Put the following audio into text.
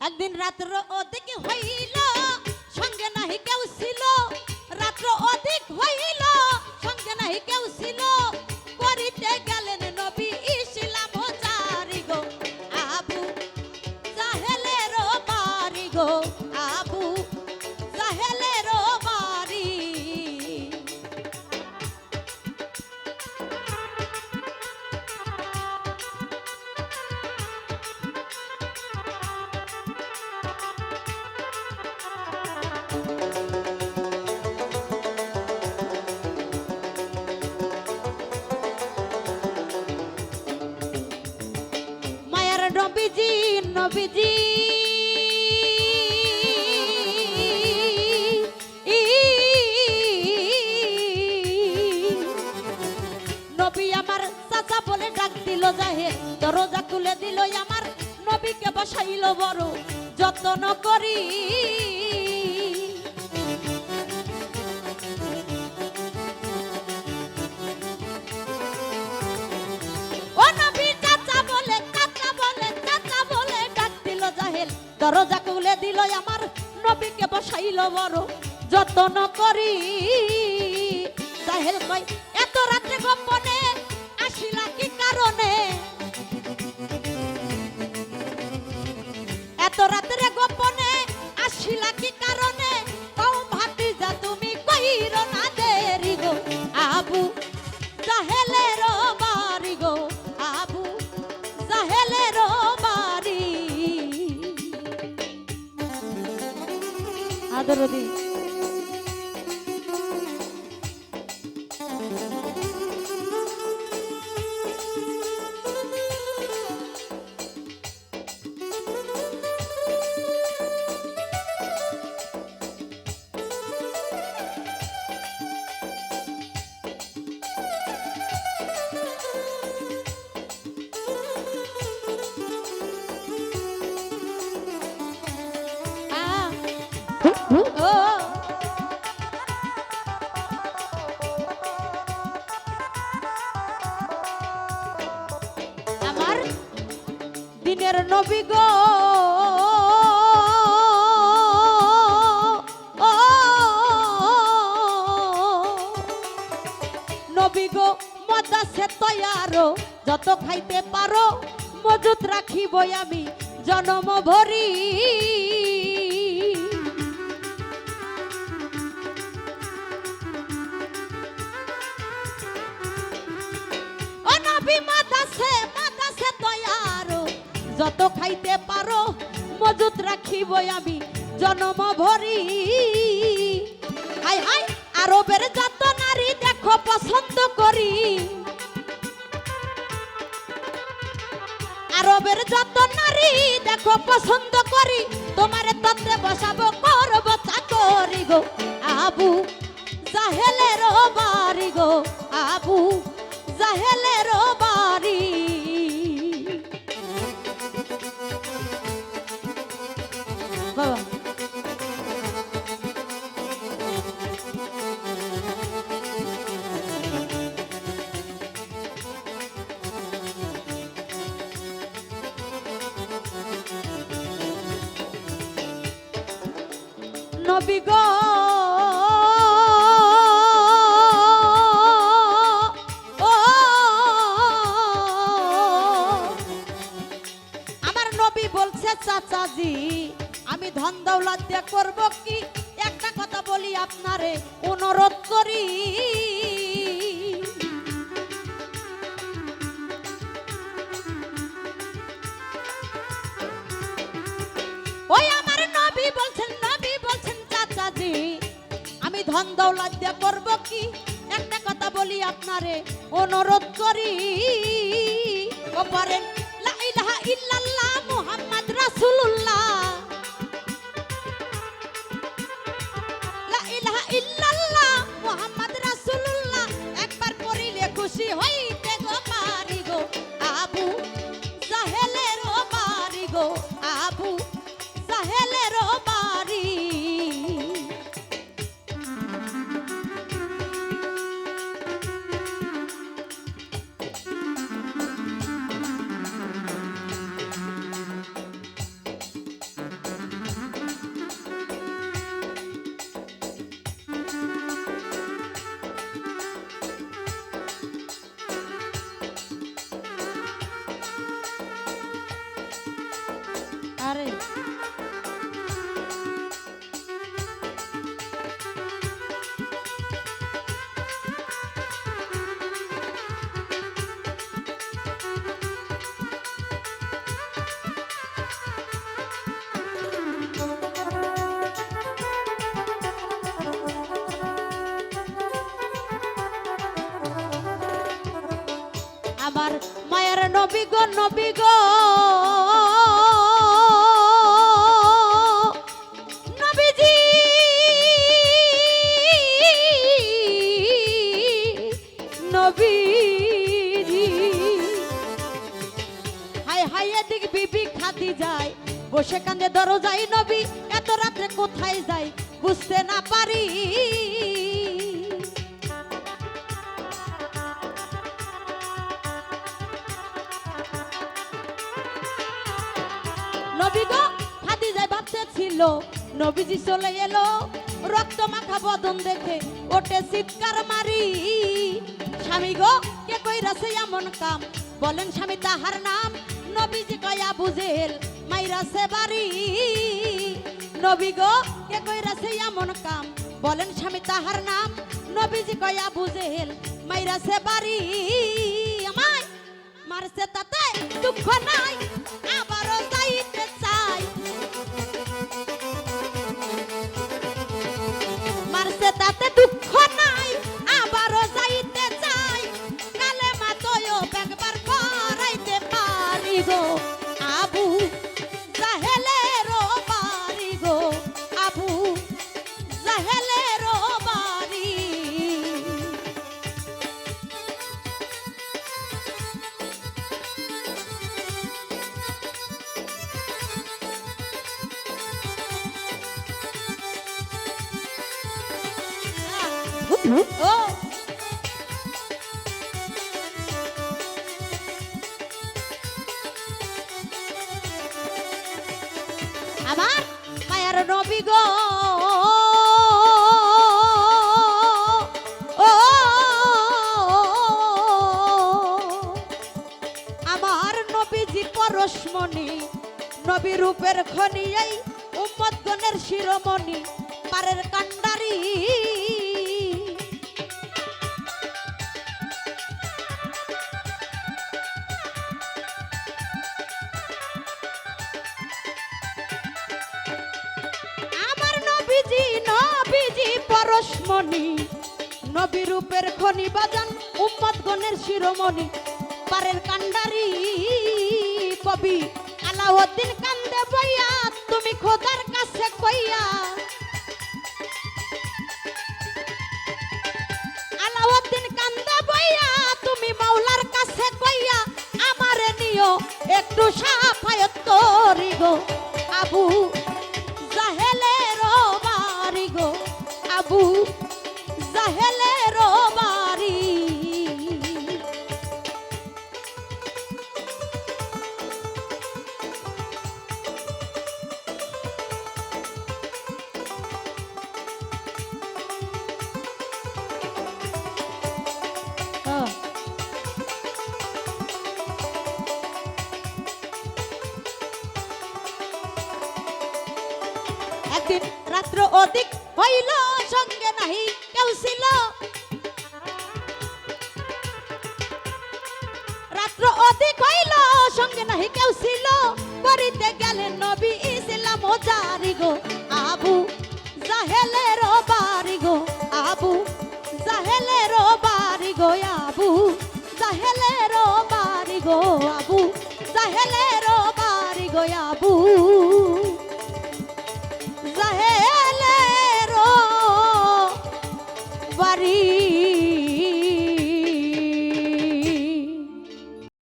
একদিন রাত্র অধিক হইল, সঙ্গে নাহি কেউ ছিল। রাত্র অধিক হইল, সঙ্গে নাহি কেউ ছিল। নবীজি। নবী আমার চাচা দরজা খুলে দিল আমার। নবীকে বসাইল বড় যত্ন করি। দরজা খুলে দিল, আমার নবীকে বসাইল বড় যতন করি। জাহেল কই এত রাত্রে গোপনে আসিলা কি কারণে? এত রাত্রে গোপনে Parvati. আমার দিনের নবী গো। যত খাইতে পারো মজুত রাখিবই আমি জনম ভরি। নবী মাদাসে মাদাসে তৈয়ারো। যত খাইতে পারো, মজুত রাখিবই আমি জনম ভরি। হাই হাই, আরবের যত নারী দেখো পছন্দ করি। আরবের যত নারী দেখো পছন্দ করি, তোমারে তত্ত্বে বসাবো, করব চাকরি গো। আবু জাহেলের বাড়ি গো, আবু জাহেলের বাড়ি। বাবা। নবী গো। চাচাজি, আমি ধন দিয়ে করব কি? একটা কথা বলি আপনারে, অনুরোধ করি। ওই আমার নবী বলছেন নবী বলছেন চাচাজি, আমি ধন দৌলত দিয়ে করব কি? একটা কথা বলি আপনারে, অনুরোধ করি। ও পারেন লা ইল্লাল্লাহ। মুহাম্মদ আরে। আমার মায়ের নবী গো নবী গো। কোথায় যাই বুঝতে না পারি। নবী গো খাদি যায় ভাবতে ছিল নবীজি চলে এলো, রক্ত মাখা বদন দেখে ওটে চিৎকার মারি। স্বামী গো, কে কইরাছে এমন কাম? বলেন স্বামী, তাহার নাম নবীজি কয়া বুঝেল মাইরাছে বাড়ি। নবী গো, কে কইরাছে এমন কাম? বলেন স্বামী তাহার নাম। নবীজি কয়া, বুঝেল মাইরাছে বাড়ি ও। আমার মায়ার নবী গো। আমার নবীজি পরশমণি, নবী রূপের খনি এই উম্মত শিরোমণি, পারের কান্ডারি পরশমণি নবী রূপের খনি বাজান উম্মত গণের শিরোমণি। পারের কান্ডারি কবি, আলাউদ্দিন কান্দে বইয়া, তুমি খোদার কাছে কইয়া। আলাউদ্দিন কান্দে বইয়া, তুমি মাওলার কাছে কইয়া, আমারে নিও একটু সাফায়ত করি গো আবু একদিন রাত্র অধিক হইল, সঙ্গে নাহি কেউ ছিল। রাত্র অধিক হইল, সঙ্গে নাহি কেউ ছিল। করিতে গেলেন নবী ইসলাম ও জারি গো, আবু জাহেলের বাড়ি গো, আবু জাহেলের বাড়ি গো, আবু জাহেলের বাড়ি গো, আবু জাহেলের